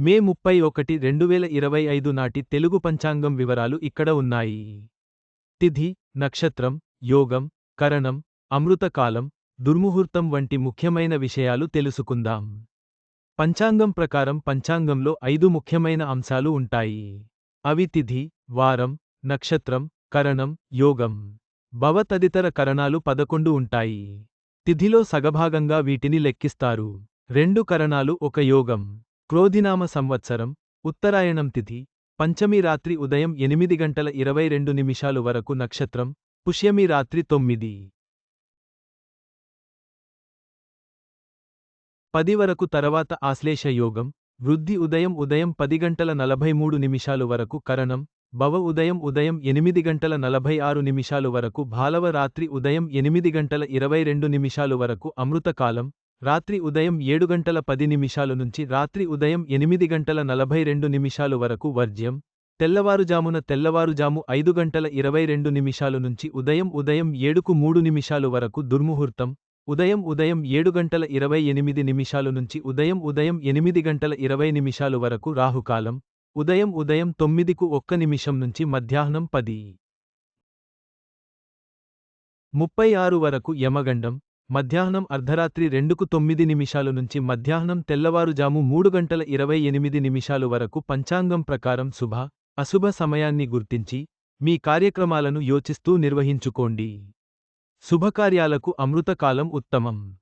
మే ముప్పై ఒకటి రెండు వేల ఇరవై ఐదు నాటి తెలుగు పంచాంగం వివరాలు ఇక్కడ ఉన్నాయి. తిథి నక్షత్రం యోగం కరణం అమృతకాలం దుర్ముహూర్తం వంటి ముఖ్యమైన విషయాలు తెలుసుకుందాం. పంచాంగం ప్రకారం పంచాంగంలో ఐదు ముఖ్యమైన అంశాలు ఉంటాయి. అవి తిథి వారం నక్షత్రం కరణం యోగం. భవ తదితర కరణాలు పదకొండు ఉంటాయి. తిథిలో సగభాగంగా వీటిని లెక్కిస్తారు. రెండు కరణాలు ఒక యోగం. క్రోధినామ సంవత్సరం ఉత్తరాయణం తిథి పంచమి రాత్రి ఉదయం ఎనిమిది గంటల ఇరవై రెండు నిమిషాలు వరకు నక్షత్రం పుష్యమి రాత్రి తొమ్మిది. పది వరకు తర్వాత ఆశ్లేష యోగం వృద్ధి ఉదయం ఉదయం పది గంటల నలభై మూడు నిమిషాలు వరకు కరణం భవ ఉదయం ఉదయం ఎనిమిది గంటల నలభై ఆరు నిమిషాలు వరకు భాలవ రాత్రి ఉదయం ఎనిమిది గంటల ఇరవై రెండు నిమిషాలు వరకు అమృతకాలం రాత్రి ఉదయం ఏడు గంటల పది నిమిషాలు నుంచి రాత్రి ఉదయం ఎనిమిది గంటల నలభై రెండు నిమిషాలు వరకు వర్జ్యం. తెల్లవారుజామున తెల్లవారుజాము ఐదు గంటల ఇరవై రెండు నిమిషాలు నుంచి ఉదయం ఉదయం ఏడుకు మూడు నిమిషాలు వరకు దుర్ముహూర్తం. ఉదయం ఉదయం ఏడు గంటల ఇరవై ఎనిమిది నిమిషాలు నుంచి ఉదయం ఉదయం ఎనిమిది గంటల ఇరవై నిమిషాలు వరకు రాహుకాలం. ఉదయం ఉదయం తొమ్మిదికు ఒక్క నిమిషం నుంచి మధ్యాహ్నం పది. ముప్పై ఆరు వరకు యమగండం. మధ్యాహ్నం అర్ధరాత్రి రెండుకు తొమ్మిది నిమిషాలు నుంచి మధ్యాహ్నం తెల్లవారుజాము మూడు గంటల ఇరవై ఎనిమిది నిమిషాలు వరకు పంచాంగం ప్రకారం శుభ అశుభ సమయాన్ని గుర్తించి మీ కార్యక్రమాలను యోచిస్తూ నిర్వహించుకోండి. శుభకార్యాలకు అమృతకాలం ఉత్తమం.